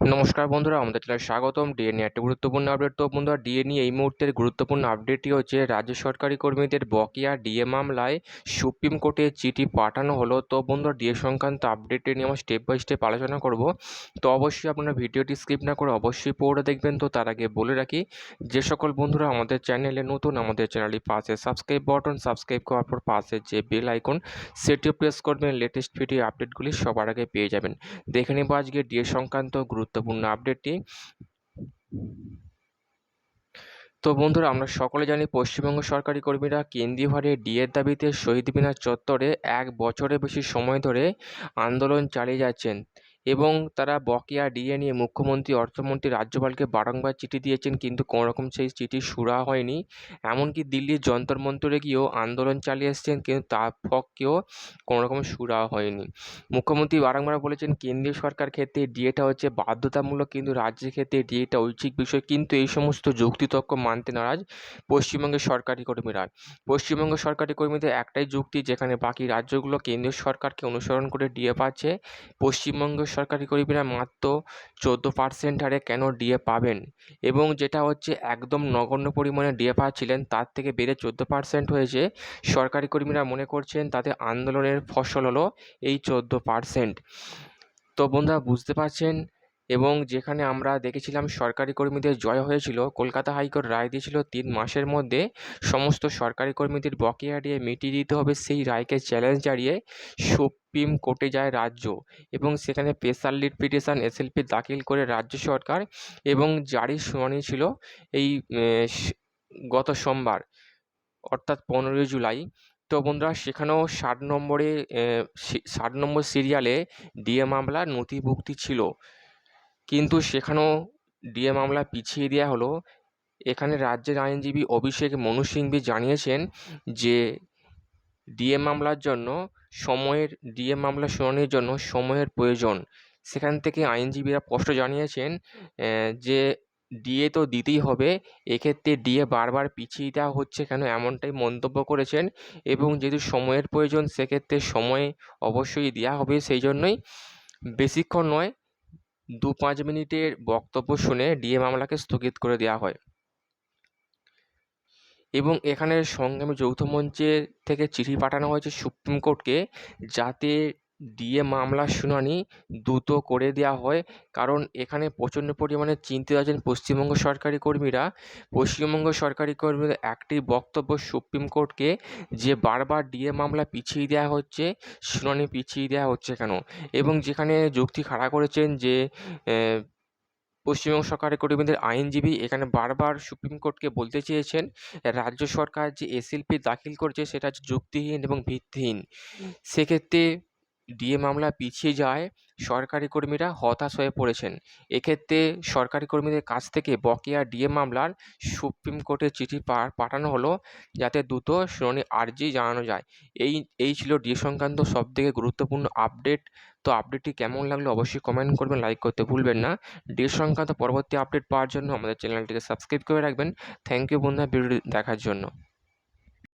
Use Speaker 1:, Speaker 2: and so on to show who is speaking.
Speaker 1: নমস্কার বন্ধুরা, আমাদের চ্যানেলে স্বাগতম। ডিএ নিয়ে একটা গুরুত্বপূর্ণ আপডেট তো বন্ধুরা ডিএ নিয়ে এই মুহূর্তের গুরুত্বপূর্ণ আপডেটটি হচ্ছে, রাজ্য সরকারি কর্মীদের বকেয়া ডিএ মামলায় সুপ্রিম কোর্টে চিঠি পাঠানো হলো। তো বন্ধুরা ডিএ সংক্রান্ত আপডেটটি নিয়ে আমরা স্টেপ বাই স্টেপ আলোচনা করব। তো অবশ্যই আপনারা ভিডিওটি স্কিপ না করে অবশ্যই পড়ে দেখবেন। তো তার আগে বলে রাখি, যে সকল বন্ধুরা আমাদের চ্যানেলে নতুন, আমাদের চ্যানেলটি পাশে সাবস্ক্রাইব বাটন সাবস্ক্রাইব করার পর পাশে যে বেল আইকন সেটিও প্রেস করবেন। লেটেস্ট ভিডিও আপডেটগুলি সবার আগে পেয়ে যাবেন। দেখে নেব আজকে ডিএ সংক্রান্ত গুরুত্বপূর্ণ আপডেটটি তো বন্ধুরা, আমরা সকলে জানি পশ্চিমবঙ্গ সরকারি কর্মীরা কেন্দ্রীয় হারে ডিএর দাবিতে শহীদ মিনার চত্বরে এক বছরের বেশি সময় ধরে আন্দোলন চালিয়ে যাচ্ছেন। এবং তারা বকেয়া ডিএ নিয়ে মুখ্যমন্ত্রী, অর্থমন্ত্রী, রাজ্যপালকে বারংবার চিঠি দিয়েছেন, কিন্তু কোনো রকম সেই চিঠি সুরা হয়নি। এমনকি দিল্লির যন্তর মন্তরে গিয়েও আন্দোলন চালিয়ে এসছেন, কিন্তু তার পক্ষেও কোনো রকম সুরা হয়নি। মুখ্যমন্ত্রী বারংবার বলেছেন, কেন্দ্রীয় সরকার ক্ষেত্রে ডিএটা হচ্ছে বাধ্যতামূলক, কিন্তু রাজ্যের ক্ষেত্রে ডিএটা ঐচ্ছিক বিষয়। কিন্তু এই সমস্ত যুক্তিতর্ক মানতে নারাজ পশ্চিমবঙ্গের সরকারি কর্মীরা। পশ্চিমবঙ্গ সরকারি কর্মীদের একটাই যুক্তি, যেখানে বাকি রাজ্যগুলো কেন্দ্রীয় সরকারকে অনুসরণ করে ডিএ পাচ্ছে, পশ্চিমবঙ্গ সরকারি কর্মীরা মাত্র চোদ্দ পার্সেন্ট হারে কেন ডিএ পাবেন? এবং যেটা হচ্ছে একদম নগণ্য পরিমাণে ডিএ পাচ্ছিলেন, তার থেকে বেড়ে চোদ্দ পার্সেন্ট হয়েছে। সরকারি কর্মীরা মনে করছেন তাতে আন্দোলনের ফসল হলো এই চোদ্দ পার্সেন্ট তো বন্ধুরা, বুঝতে পারছেন? এবং যেখানে আমরা দেখেছিলাম সরকারি কর্মীদের জয় হয়েছিল, কলকাতা হাইকোর্ট রায় দিয়েছিল তিন মাসের মধ্যে সমস্ত সরকারি কর্মীদের বকেয়া দিয়ে মিটিয়ে দিতে হবে, সেই রায়কে চ্যালেঞ্জ জানিয়ে সুপ্রিম কোর্টে যায় রাজ্য এবং সেখানে স্পেশাল লিড পিটিশন এসএলপি দাখিল করে রাজ্য সরকার এবং জারির শুনানি ছিল এই গত সোমবার, অর্থাৎ পনেরোই জুলাই। তো বন্ধুরা, সেখানেও ষাট নম্বরে ষাট নম্বর সিরিয়ালে ডিএ মামলা নথিভুক্তি ছিল। কিন্তু সেখানেও ডিএ মামলা পিছিয়ে দেওয়া হলো। এখানে রাজ্যের আইনজীবী অভিষেক মনু সিংভি জানিয়েছেন যে ডিএ মামলার জন্য সময়ের ডিএ মামলা শুনানির জন্য সময়ের প্রয়োজন। সেখান থেকে আইনজীবীরা স্পষ্ট জানিয়েছেন যে ডিএ তো দিতেই হবে, এক্ষেত্রে ডিএ বারবার পিছিয়ে দেওয়া হচ্ছে কেন এমনটাই মন্তব্য করেছেন এবং যেহেতু সময়ের প্রয়োজন, সেক্ষেত্রে সময় অবশ্যই দেওয়া হবে সেই জন্যই। বেশিক্ষণ নয় দু পাঁচ মিনিটের বক্তব্য শুনে ডিএ মামলাকে স্থগিত করে দেওয়া হয়। এবং এখানে সংগ্রামী যৌথ মঞ্চের থেকে চিঠি পাঠানো হয়েছে সুপ্রিম কোর্টকে, যাতে ডিএ মামলার শুনানি দ্রুত করে দেওয়া হয়। কারণ এখানে প্রচণ্ড পরিমাণে চিন্তিত আছেন পশ্চিমবঙ্গ সরকারি কর্মীরা। পশ্চিমবঙ্গ সরকারি কর্মীদের একটি বক্তব্য সুপ্রিম কোর্টকে যে বারবার ডিএ মামলা পিছিয়ে দেওয়া হচ্ছে শুনানি পিছিয়ে দেওয়া হচ্ছে কেন? এবং যেখানে যুক্তি খাড়া করেছেন যে পশ্চিমবঙ্গ সরকারি কর্মীদের আইনজীবী এখানে বারবার সুপ্রিম কোর্টকে বলতে চেয়েছেন রাজ্য সরকার যে এসএলপি দাখিল করছে সেটা হচ্ছে যুক্তিহীন এবং ভিত্তিহীন। সেক্ষেত্রে ডিএ মামলা পিছিয়ে যায় সরকারি কর্মীরা হতাশ হয়ে পড়েছেন। এক্ষেত্রে সরকারি কর্মীদের কাছ থেকে বকেয়া ডিএ মামলার সুপ্রিম কোর্টে চিঠি পাঠানো হলো যাতে দ্রুত শুনানি আর্জি জানানো যায়। এই এই ছিল ডিএ সংক্রান্ত সবথেকে গুরুত্বপূর্ণ আপডেট। তো আপডেটটি কেমন লাগল অবশ্যই কমেন্ট করবেন, লাইক করতে ভুলবেন না। ডিএ সংক্রান্ত পরবর্তী আপডেট পাওয়ার জন্য আমাদের চ্যানেলটিকে সাবস্ক্রাইব করে রাখবেন। থ্যাংক ইউ বন্ধুরা, ভিডিওটি দেখার জন্য।